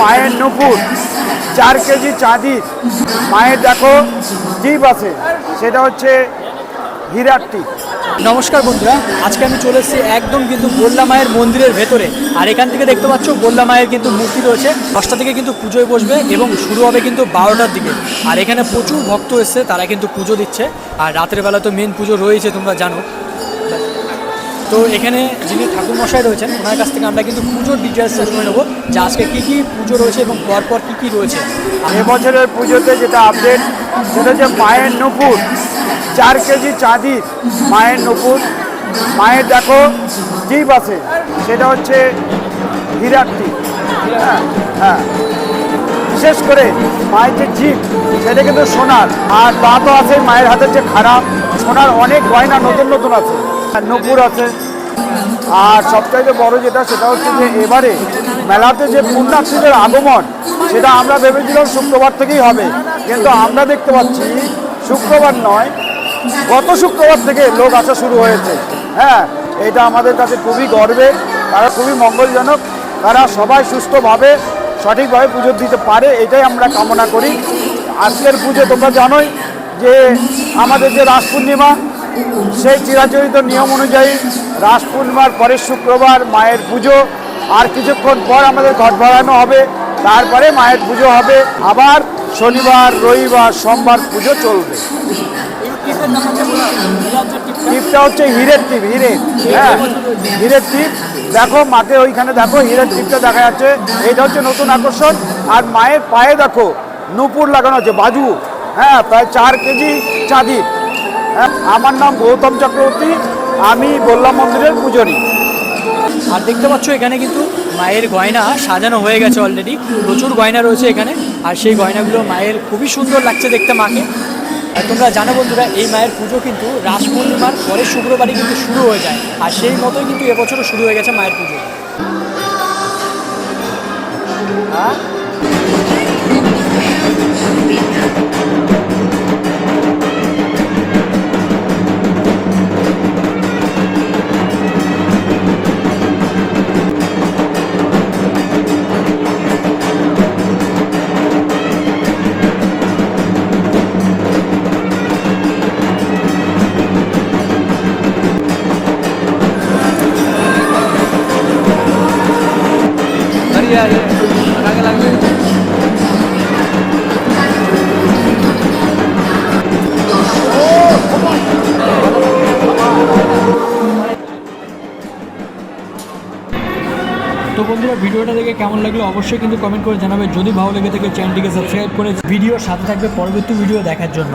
মায়ের নুপুর, চার কেজি চাঁদি। মায়ের দেখো, জীব আছে। সেটা হচ্ছে হীরার টিপ নমস্কার বন্ধুরা, আজকে আমি চলে এসেছি একদম কিন্তু গোল্লা মায়ের মন্দিরের ভেতরে। আর এখান থেকে দেখতে পাচ্ছ, গোল্লা মায়ের কিন্তু মূর্তি রয়েছে। দশটা থেকে কিন্তু পুজোয় বসবে এবং শুরু হবে কিন্তু বারোটার দিকে। আর এখানে প্রচুর ভক্ত এসছে, তারা কিন্তু পুজো দিচ্ছে। আর রাতের বেলা তো মেন পুজো রয়েছে, তোমরা জানো। তো এখানে যিনি ঠাকুরমশাই রয়েছেন, ওনার কাছ থেকে আমরা কিন্তু পুজোর ডিটেলসটা শুনে নেব যে আজকে কী কী পুজো রয়েছে এবং পরপর কী কী রয়েছে। এবছরের পুজোতে যেটা আপডেট সেটা হচ্ছে মায়ের নুপুর, চার কেজি চাঁদি মায়ের নুপুর। মায়ের দেখো, জীব আছে, সেটা হচ্ছে হীরার টিপ হ্যাঁ হ্যাঁ। বিশেষ করে মায়ের যে জীব, সেটা কিন্তু সোনার। আর দাঁতও আছে মায়ের হাতের যে খারাপ সোনার অনেক গয়না নতুন নতুন আছে। নুপুর আছে। আর সবচাইতে বড় যেটা, সেটা হচ্ছে যে এবারে মেলাতে যে পুণ্যার্থীদের আগমন, সেটা আমরা ভেবেছিলাম শুক্রবার থেকেই হবে। কিন্তু আমরা দেখতে পাচ্ছি শুক্রবার নয়, গত শুক্রবার থেকে লোক আসা শুরু হয়েছে। হ্যাঁ এটা আমাদের কাছে খুবই গর্বের, তারা খুবই মঙ্গলজনক, তারা সবাই সুস্থভাবে সঠিকভাবে পুজো দিতে পারে, এটাই আমরা কামনা করি। আজকের পুজো তোমরা জানোই যে আমাদের যে রাস পূর্ণিমা সেই চিরাচরিত নিয়ম অনুযায়ী রাস পূর্ণিমার পরের শুক্রবার মায়ের পুজো, আর কিছুক্ষণ পর আমাদের ঘট ভরানো হবে। তারপরে মায়ের পুজো হবে। আবার শনিবার, রবিবার, সোমবার পুজো চলবে। টিপটা হচ্ছে হিরের টিপ হিরে হ্যাঁ হিরের টিপ। দেখো, মাকে ওইখানে দেখো, হিরের টিপটা দেখা যাচ্ছে। এটা হচ্ছে নতুন আকর্ষণ। আর মায়ের পায়ে দেখো, নুপুর লাগানো আছে, বাজু। হ্যাঁ প্রায় চার কেজি চাঁদি হ্যাঁ আমার নাম গৌতম চক্রবর্তী, আমি বললাম মন্দিরের পুজোরি আর দেখতে পাচ্ছ এখানে কিন্তু মায়ের গয়না সাজানো হয়ে গেছে অলরেডি প্রচুর গয়না রয়েছে এখানে, আর সেই গয়নাগুলো মায়ের খুবই সুন্দর লাগছে দেখতে মাকে। তোমরা জানো বন্ধুরা, এই মায়ের পুজো কিন্তু রাস পূর্ণিমার পরের শুক্রবারই কিন্তু শুরু হয়ে যায়, আর সেই মতোই কিন্তু এবছরও শুরু হয়ে গেছে মায়ের পুজো। তো বন্ধুরা, ভিডিওটা দেখে কেমন লাগল অবশ্যই কিন্তু কমেন্ট করে জানাবে। যদি ভালো লেগে থাকে চ্যানেলটিকে সাবস্ক্রাইব করে ভিডিওর সাথে থাকবে পরবর্তী ভিডিও দেখার জন্য।